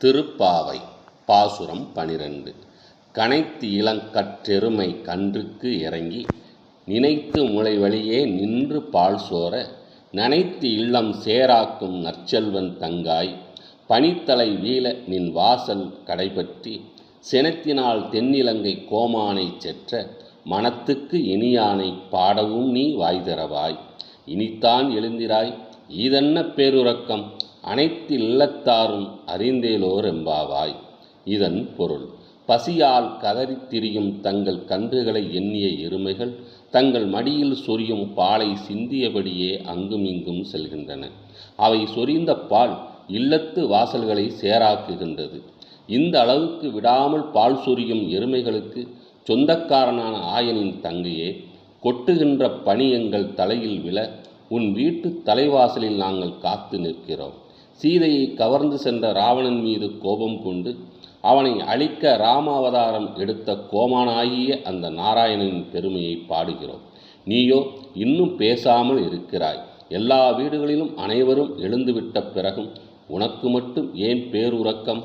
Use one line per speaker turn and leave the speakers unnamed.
திருப்பாவை பாசுரம் பனிரெண்டு. கனைத்து இளங்கற்றெருமை கன்றுக்கு இறங்கி நினைத்து முளைவழியே நின்று பால் சோர நனைத்து இல்லம் சேராக்கும் நற்செல்வன் தங்காய் பனித்தலை வீழ நின் வாசல் கடைபற்றி சினத்தினால் தென்னிலங்கை கோமானைச் செற்ற மனத்துக்கு இனியானை பாடவும் நீ வாய் தரவாய் இனித்தான் எழுந்திராய் ஈதன்ன பேருறக்கம்? அனைத்து இல்லத்தாரும் அறிந்தேலோர் எம்பாவாய் இதன் பொருள் பசியால் கதறித் திரியும் தங்கள் கன்றுகளை எண்ணிய எருமைகள் தங்கள் மடியில் சொரியும் பாலை சிந்தியபடியே அங்குமிங்கும் செல்கின்றன. அவை சொரிந்த பால் இல்லத்து வாசல்களை சேராக்குகின்றது. இந்த அளவுக்கு விடாமல் பால் சொரியும் எருமைகளுக்கு சொந்தக்காரனான ஆயனின் தங்கையே கொட்டுகின்ற பணி எங்கள் தலையில் விழ உன் வீட்டு தலைவாசலில் நாங்கள் காத்து நிற்கிறோம். சீதையை கவர்ந்து சென்ற ராவணன் மீது கோபம் கொண்டு அவனை அழிக்க ராமாவதாரம் எடுத்த கோமானாகிய அந்த நாராயணனின் பெருமையை பாடுகிறோம். நீயோ இன்னும் பேசாமல் இருக்கிறாய். எல்லா வீடுகளிலும் அனைவரும் எழுந்துவிட்ட பிறகும் உனக்கு மட்டும் ஏன் பேருறக்கம்?